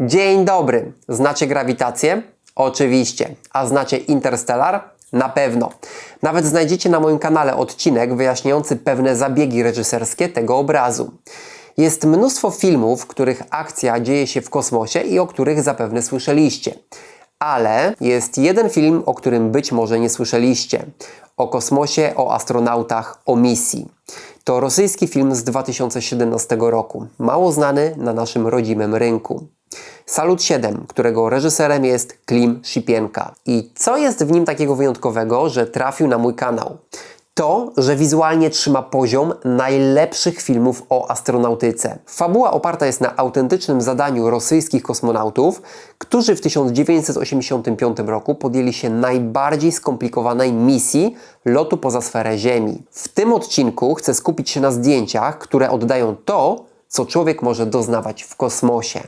Dzień dobry. Znacie grawitację? Oczywiście. A znacie Interstellar? Na pewno. Nawet znajdziecie na moim kanale odcinek wyjaśniający pewne zabiegi reżyserskie tego obrazu. Jest mnóstwo filmów, których akcja dzieje się w kosmosie i o których zapewne słyszeliście. Ale jest jeden film, o którym być może nie słyszeliście. O kosmosie, o astronautach, o misji. To rosyjski film z 2017 roku, mało znany na naszym rodzimym rynku. Salut 7, którego reżyserem jest Klim Szypienka. I co jest w nim takiego wyjątkowego, że trafił na mój kanał? To, że wizualnie trzyma poziom najlepszych filmów o astronautyce. Fabuła oparta jest na autentycznym zadaniu rosyjskich kosmonautów, którzy w 1985 roku podjęli się najbardziej skomplikowanej misji lotu poza sferę Ziemi. W tym odcinku chcę skupić się na zdjęciach, które oddają to, co człowiek może doznawać w kosmosie.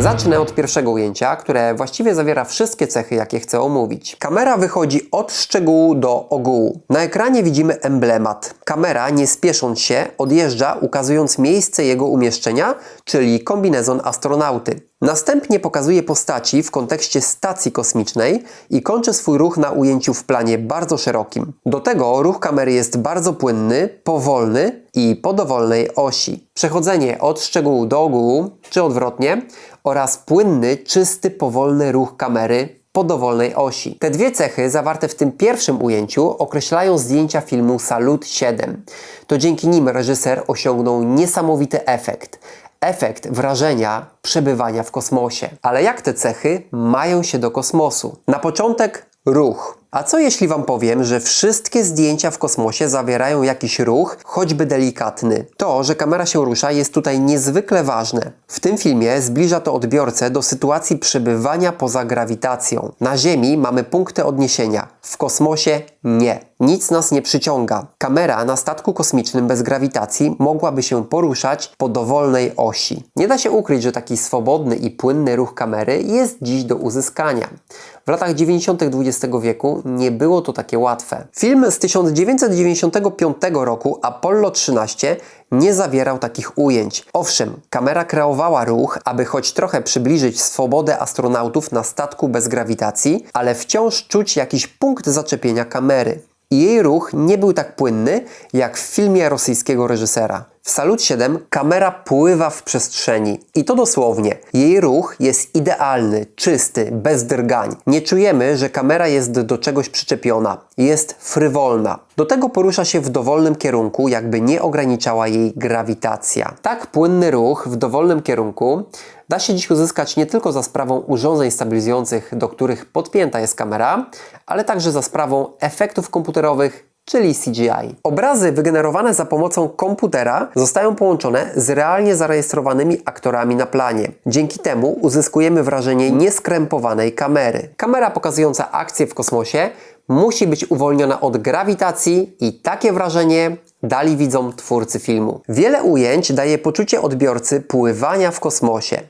Zacznę od pierwszego ujęcia, które właściwie zawiera wszystkie cechy, jakie chcę omówić. Kamera wychodzi od szczegółu do ogółu. Na ekranie widzimy emblemat. Kamera, nie spiesząc się, odjeżdża, ukazując miejsce jego umieszczenia, czyli kombinezon astronauty. Następnie pokazuje postaci w kontekście stacji kosmicznej i kończy swój ruch na ujęciu w planie bardzo szerokim. Do tego ruch kamery jest bardzo płynny, powolny i po dowolnej osi. Przechodzenie od szczegółu do ogółu, czy odwrotnie, oraz płynny, czysty, powolny ruch kamery po dowolnej osi. Te dwie cechy zawarte w tym pierwszym ujęciu określają zdjęcia filmu Salut 7. To dzięki nim reżyser osiągnął niesamowity efekt. Efekt wrażenia przebywania w kosmosie. Ale jak te cechy mają się do kosmosu? Na początek ruch. A co jeśli Wam powiem, że wszystkie zdjęcia w kosmosie zawierają jakiś ruch, choćby delikatny? To, że kamera się rusza, jest tutaj niezwykle ważne. W tym filmie zbliża to odbiorcę do sytuacji przebywania poza grawitacją. Na Ziemi mamy punkty odniesienia, w kosmosie nie. Nic nas nie przyciąga. Kamera na statku kosmicznym bez grawitacji mogłaby się poruszać po dowolnej osi. Nie da się ukryć, że taki swobodny i płynny ruch kamery jest dziś do uzyskania. W latach 90. XX wieku nie było to takie łatwe. Film z 1995 roku Apollo 13 nie zawierał takich ujęć. Owszem, kamera kreowała ruch, aby choć trochę przybliżyć swobodę astronautów na statku bez grawitacji, ale wciąż czuć jakiś punkt zaczepienia kamery. I jej ruch nie był tak płynny jak w filmie rosyjskiego reżysera. W Salut 7 kamera pływa w przestrzeni i to dosłownie. Jej ruch jest idealny, czysty, bez drgań. Nie czujemy, że kamera jest do czegoś przyczepiona. Jest frywolna. Do tego porusza się w dowolnym kierunku, jakby nie ograniczała jej grawitacja. Tak płynny ruch w dowolnym kierunku da się dziś uzyskać nie tylko za sprawą urządzeń stabilizujących, do których podpięta jest kamera, ale także za sprawą efektów komputerowych czyli CGI. Obrazy wygenerowane za pomocą komputera zostają połączone z realnie zarejestrowanymi aktorami na planie. Dzięki temu uzyskujemy wrażenie nieskrępowanej kamery. Kamera pokazująca akcję w kosmosie musi być uwolniona od grawitacji i takie wrażenie dali widzom twórcy filmu. Wiele ujęć daje poczucie odbiorcy pływania w kosmosie.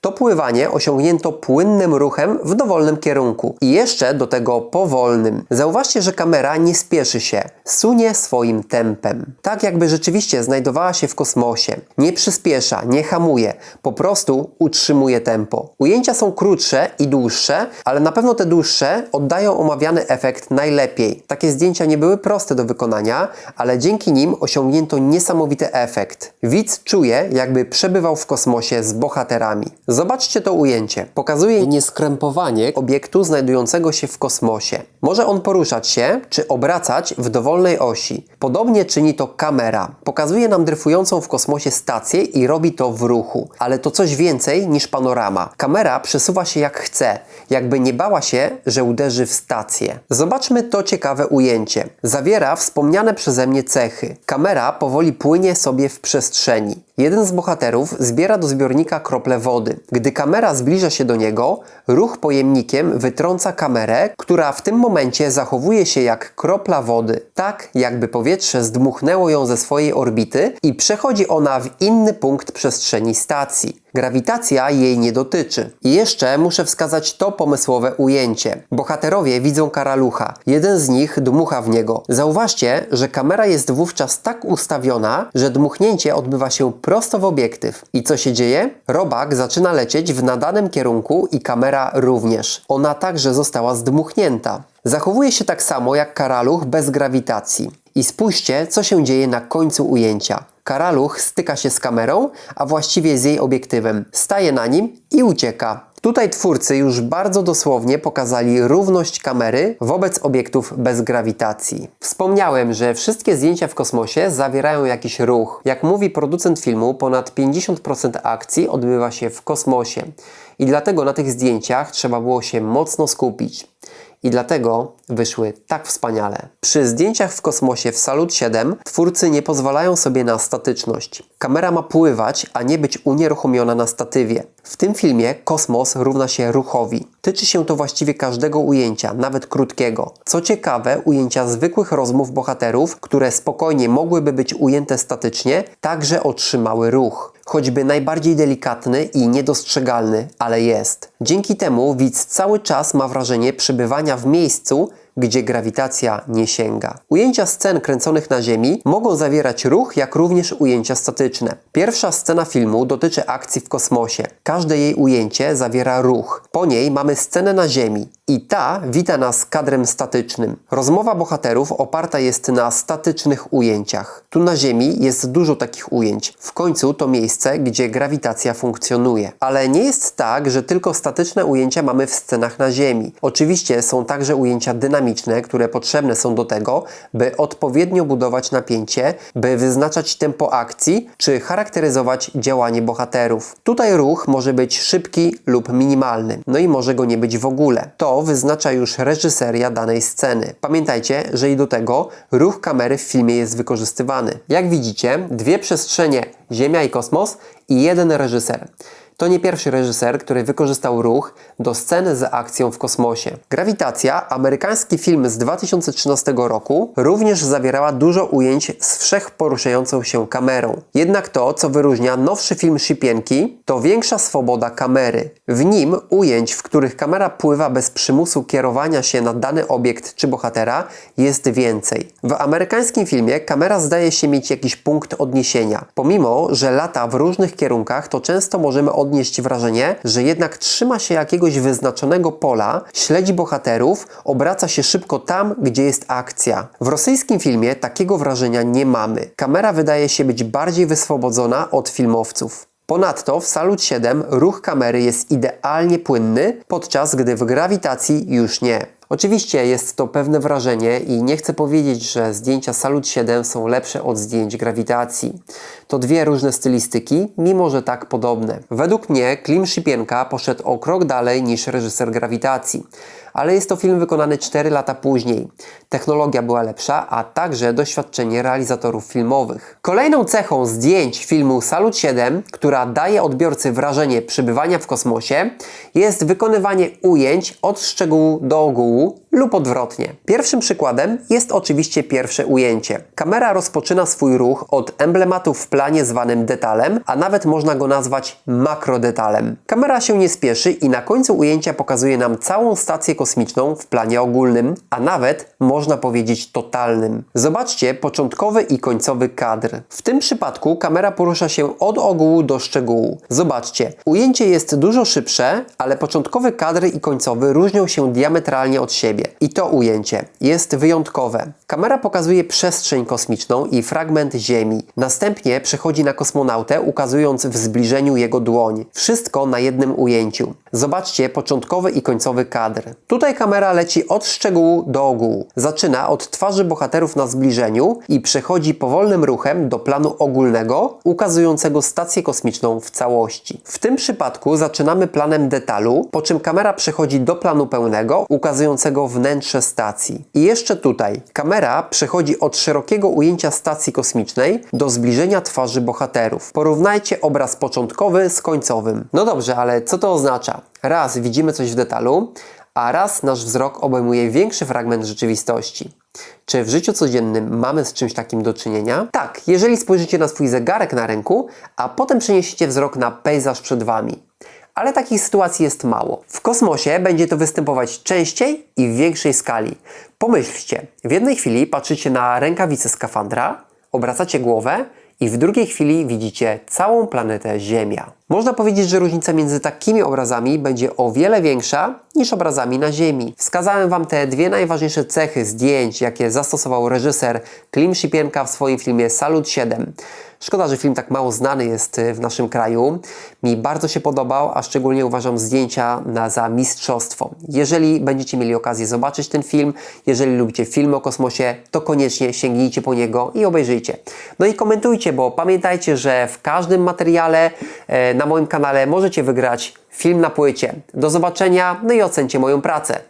To pływanie osiągnięto płynnym ruchem w dowolnym kierunku i jeszcze do tego powolnym. Zauważcie, że kamera nie spieszy się, sunie swoim tempem. Tak jakby rzeczywiście znajdowała się w kosmosie. Nie przyspiesza, nie hamuje, po prostu utrzymuje tempo. Ujęcia są krótsze i dłuższe, ale na pewno te dłuższe oddają omawiany efekt najlepiej. Takie zdjęcia nie były proste do wykonania, ale dzięki nim osiągnięto niesamowity efekt. Widz czuje, jakby przebywał w kosmosie z bohaterami. Zobaczcie to ujęcie. Pokazuje nieskrępowanie obiektu znajdującego się w kosmosie. Może on poruszać się, czy obracać w dowolnej osi. Podobnie czyni to kamera. Pokazuje nam dryfującą w kosmosie stację i robi to w ruchu. Ale to coś więcej niż panorama. Kamera przesuwa się jak chce, jakby nie bała się, że uderzy w stację. Zobaczmy to ciekawe ujęcie. Zawiera wspomniane przeze mnie cechy. Kamera powoli płynie sobie w przestrzeni. Jeden z bohaterów zbiera do zbiornika krople wody. Gdy kamera zbliża się do niego, ruch pojemnikiem wytrąca kamerę, która w tym momencie zachowuje się jak kropla wody, tak jakby powietrze zdmuchnęło ją ze swojej orbity i przechodzi ona w inny punkt przestrzeni stacji. Grawitacja jej nie dotyczy. I jeszcze muszę wskazać to pomysłowe ujęcie. Bohaterowie widzą karalucha. Jeden z nich dmucha w niego. Zauważcie, że kamera jest wówczas tak ustawiona, że dmuchnięcie odbywa się prosto w obiektyw. I co się dzieje? Robak zaczyna lecieć w nadanym kierunku i kamera również. Ona także została zdmuchnięta. Zachowuje się tak samo jak karaluch bez grawitacji. I spójrzcie, co się dzieje na końcu ujęcia. Karaluch styka się z kamerą, a właściwie z jej obiektywem. Staje na nim i ucieka. Tutaj twórcy już bardzo dosłownie pokazali równość kamery wobec obiektów bez grawitacji. Wspomniałem, że wszystkie zdjęcia w kosmosie zawierają jakiś ruch. Jak mówi producent filmu, ponad 50% akcji odbywa się w kosmosie. I dlatego na tych zdjęciach trzeba było się mocno skupić i dlatego wyszły tak wspaniale. Przy zdjęciach w kosmosie w Salut 7 twórcy nie pozwalają sobie na statyczność. Kamera ma pływać, a nie być unieruchomiona na statywie. W tym filmie kosmos równa się ruchowi. Tyczy się to właściwie każdego ujęcia, nawet krótkiego. Co ciekawe, ujęcia zwykłych rozmów bohaterów, które spokojnie mogłyby być ujęte statycznie, także otrzymały ruch choćby najbardziej delikatny i niedostrzegalny, ale jest. Dzięki temu widz cały czas ma wrażenie przebywania w miejscu, gdzie grawitacja nie sięga. Ujęcia scen kręconych na Ziemi mogą zawierać ruch, jak również ujęcia statyczne. Pierwsza scena filmu dotyczy akcji w kosmosie. Każde jej ujęcie zawiera ruch. Po niej mamy scenę na Ziemi. I ta wita nas kadrem statycznym. Rozmowa bohaterów oparta jest na statycznych ujęciach. Tu na Ziemi jest dużo takich ujęć. W końcu to miejsce, gdzie grawitacja funkcjonuje. Ale nie jest tak, że tylko statyczne ujęcia mamy w scenach na Ziemi. Oczywiście są także ujęcia dynamiczne, które potrzebne są do tego, by odpowiednio budować napięcie, by wyznaczać tempo akcji, czy charakteryzować działanie bohaterów. Tutaj ruch może być szybki lub minimalny, no i może go nie być w ogóle. To wyznacza już reżyseria danej sceny. Pamiętajcie, że i do tego ruch kamery w filmie jest wykorzystywany. Jak widzicie, dwie przestrzenie Ziemia i kosmos i jeden reżyser. To nie pierwszy reżyser, który wykorzystał ruch do sceny z akcją w kosmosie. Grawitacja, amerykański film z 2013 roku, również zawierała dużo ujęć z wszech poruszającą się kamerą. Jednak to, co wyróżnia nowszy film Szypienki, to większa swoboda kamery. W nim ujęć, w których kamera pływa bez przymusu kierowania się na dany obiekt czy bohatera, jest więcej. W amerykańskim filmie kamera zdaje się mieć jakiś punkt odniesienia. Pomimo, że lata w różnych kierunkach, to często możemy odnieść odnieść wrażenie, że jednak trzyma się jakiegoś wyznaczonego pola, śledzi bohaterów, obraca się szybko tam, gdzie jest akcja. W rosyjskim filmie takiego wrażenia nie mamy. Kamera wydaje się być bardziej wyswobodzona od filmowców. Ponadto w Salut 7 ruch kamery jest idealnie płynny, podczas gdy w grawitacji już nie. Oczywiście jest to pewne wrażenie i nie chcę powiedzieć, że zdjęcia Salut 7 są lepsze od zdjęć grawitacji. To dwie różne stylistyki, mimo że tak podobne. Według mnie Klim Szypienka poszedł o krok dalej niż reżyser grawitacji ale jest to film wykonany 4 lata później. Technologia była lepsza, a także doświadczenie realizatorów filmowych. Kolejną cechą zdjęć filmu Salut 7, która daje odbiorcy wrażenie przebywania w kosmosie, jest wykonywanie ujęć od szczegółu do ogółu lub odwrotnie. Pierwszym przykładem jest oczywiście pierwsze ujęcie. Kamera rozpoczyna swój ruch od emblematu w planie zwanym detalem, a nawet można go nazwać makrodetalem. Kamera się nie spieszy i na końcu ujęcia pokazuje nam całą stację kosmiczną w planie ogólnym, a nawet można powiedzieć totalnym. Zobaczcie początkowy i końcowy kadr. W tym przypadku kamera porusza się od ogółu do szczegółu. Zobaczcie, ujęcie jest dużo szybsze, ale początkowy kadr i końcowy różnią się diametralnie od siebie. I to ujęcie jest wyjątkowe. Kamera pokazuje przestrzeń kosmiczną i fragment Ziemi. Następnie przechodzi na kosmonautę, ukazując w zbliżeniu jego dłoń. Wszystko na jednym ujęciu. Zobaczcie początkowy i końcowy kadr. Tutaj kamera leci od szczegółu do ogółu. Zaczyna od twarzy bohaterów na zbliżeniu i przechodzi powolnym ruchem do planu ogólnego, ukazującego stację kosmiczną w całości. W tym przypadku zaczynamy planem detalu, po czym kamera przechodzi do planu pełnego, ukazującego wnętrze stacji. I jeszcze tutaj kamera przechodzi od szerokiego ujęcia stacji kosmicznej do zbliżenia twarzy bohaterów. Porównajcie obraz początkowy z końcowym. No dobrze, ale co to oznacza? Raz widzimy coś w detalu, a raz nasz wzrok obejmuje większy fragment rzeczywistości. Czy w życiu codziennym mamy z czymś takim do czynienia? Tak, jeżeli spojrzycie na swój zegarek na ręku, a potem przeniesiecie wzrok na pejzaż przed Wami. Ale takich sytuacji jest mało. W kosmosie będzie to występować częściej i w większej skali. Pomyślcie, w jednej chwili patrzycie na rękawice skafandra, obracacie głowę i w drugiej chwili widzicie całą planetę Ziemia. Można powiedzieć, że różnica między takimi obrazami będzie o wiele większa niż obrazami na Ziemi. Wskazałem Wam te dwie najważniejsze cechy zdjęć, jakie zastosował reżyser Klim Szypienka w swoim filmie Salut 7. Szkoda, że film tak mało znany jest y, w naszym kraju. Mi bardzo się podobał, a szczególnie uważam zdjęcia na, za mistrzostwo. Jeżeli będziecie mieli okazję zobaczyć ten film, jeżeli lubicie filmy o kosmosie, to koniecznie sięgnijcie po niego i obejrzyjcie. No i komentujcie, bo pamiętajcie, że w każdym materiale e, na moim kanale możecie wygrać film na płycie. Do zobaczenia, no i ocencie moją pracę.